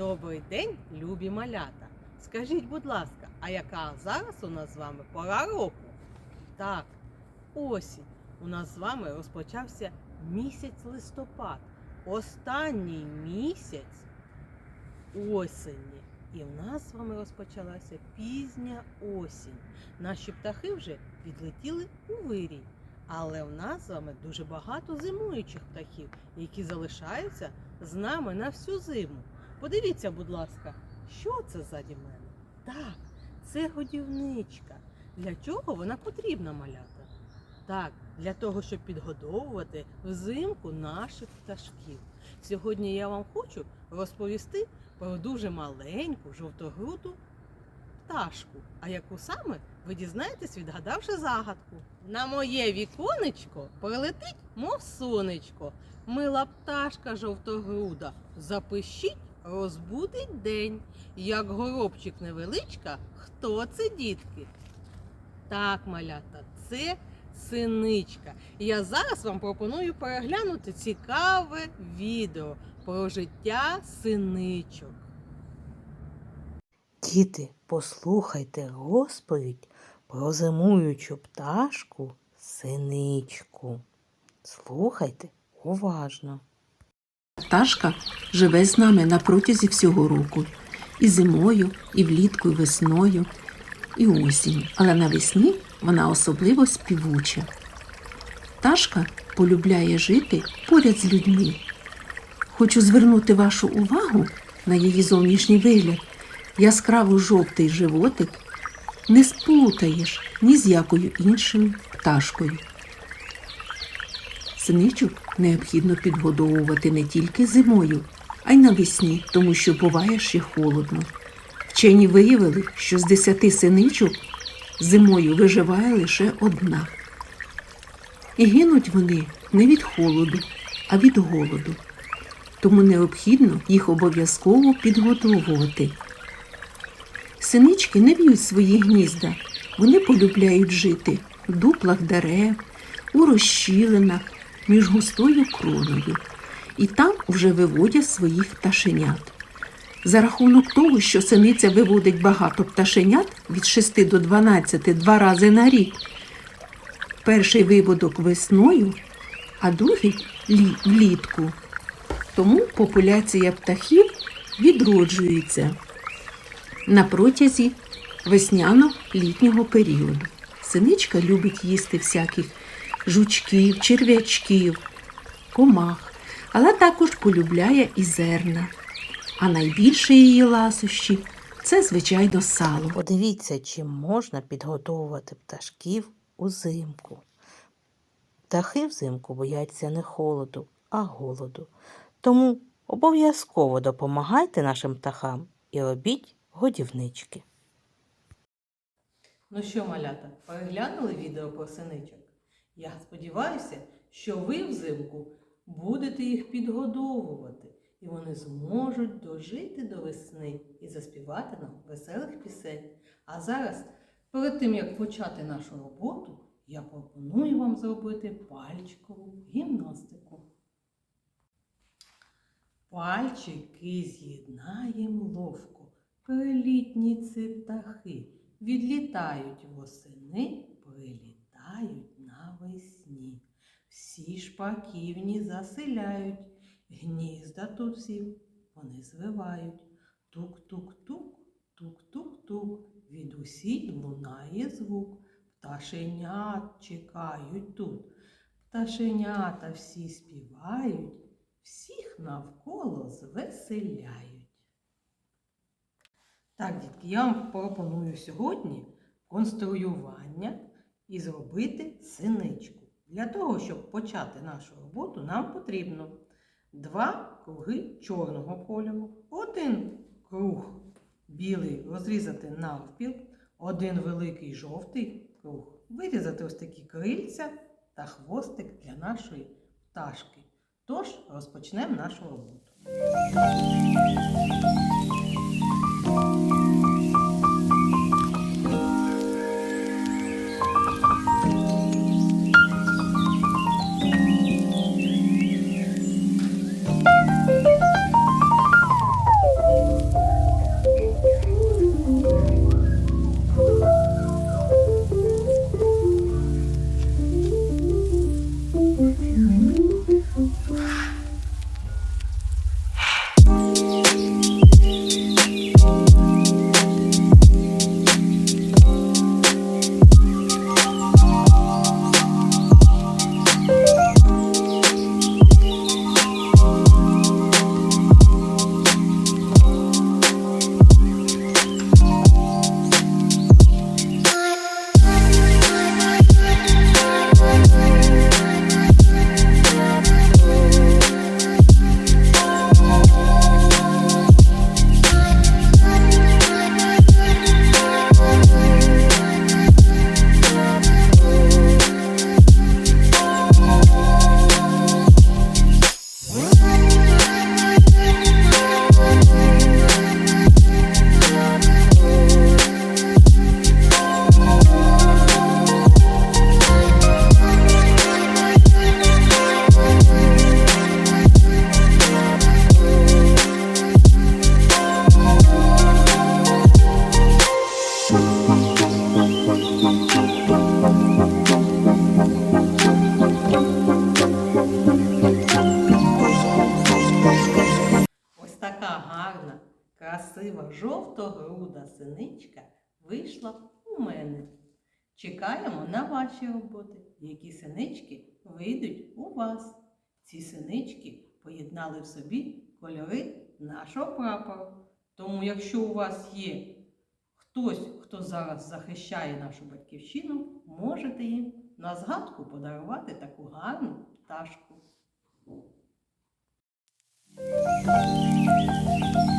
Добрий день, любі малята. Скажіть, будь ласка, а яка зараз у нас з вами пора року? Так, осінь. У нас з вами розпочався місяць листопад. Останній місяць осені. І в нас з вами розпочалася пізня осінь. Наші птахи вже відлетіли у вирій. Але в нас з вами дуже багато зимуючих птахів, які залишаються з нами на всю зиму. Подивіться, будь ласка, що це ззаді мене? Так, це годівничка. Для чого вона потрібна малята? Так, для того, щоб підгодовувати взимку наших пташків. Сьогодні я вам хочу розповісти про дуже маленьку жовтогруду пташку. А яку саме ви дізнаєтесь, відгадавши загадку. На моє віконечко прилетить, мов сонечко. Мила пташка жовтогруда. Запишіть, розбудить день. Як горобчик невеличка, хто це дітки? Так, малята, це синичка. Я зараз вам пропоную переглянути цікаве відео про життя синичок. Діти, послухайте розповідь про зимуючу пташку синичку. Слухайте уважно. Пташка живе з нами на протязі всього року. І зимою, і влітку, і весною, і осінь. Але навесні вона особливо співуча. Пташка полюбляє жити поряд з людьми. Хочу звернути вашу увагу на її зовнішній вигляд. Яскраво жовтий животик не сплутаєш ні з якою іншою пташкою. Синичок необхідно підгодовувати не тільки зимою, а й навесні, тому що буває ще холодно. Вчені виявили, що з десяти синичок зимою виживає лише одна. І гинуть вони не від холоду, а від голоду. Тому необхідно їх обов'язково підготовувати. Синички не в'ють свої гнізда. Вони полюбляють жити в дуплах дерев, у розщілинах, між густою кроною. І там вже виводять своїх пташенят. За рахунок того, що синиця виводить багато пташенят від 6 до 12 два рази на рік. Перший виводок весною, а другий лі- влітку. Тому популяція птахів відроджується на протязі весняно-літнього періоду. Синичка любить їсти всяких жучків, черв'ячків, комах, але також полюбляє і зерна. А найбільше її ласощі це, звичайно, сало. Подивіться, чим можна підготовувати пташків узимку. Птахи взимку бояться не холоду, а голоду. Тому обов'язково допомагайте нашим птахам і робіть годівнички. Ну що, малята, переглянули відео про синичок? Я сподіваюся, що ви взимку будете їх підгодовувати, і вони зможуть дожити до весни і заспівати нам веселих пісень. А зараз, перед тим як почати нашу роботу, я пропоную вам зробити пальчикову гімнастику. Пальчики з'єднаєм ловко, прилітні ці птахи, відлітають восени, прилітають. Всі шпаківні заселяють, гнізда тут всі вони звивають. Тук-тук-тук, тук-тук-тук, від усіх лунає звук. Пташенят чекають тут. Пташенята всі співають, всіх навколо звеселяють. Так, дітки, я вам пропоную сьогодні конструювання і зробити синичку. Для того, щоб почати нашу роботу, нам потрібно два круги чорного кольору, один круг білий розрізати навпіл, один великий жовтий круг. Вирізати ось такі крильця та хвостик для нашої пташки. Тож розпочнемо нашу роботу. красива жовто-груда синичка вийшла у мене. Чекаємо на ваші роботи, які синички вийдуть у вас. Ці синички поєднали в собі кольори нашого прапору. Тому, якщо у вас є хтось, хто зараз захищає нашу батьківщину, можете їм на згадку подарувати таку гарну пташку. Thank you.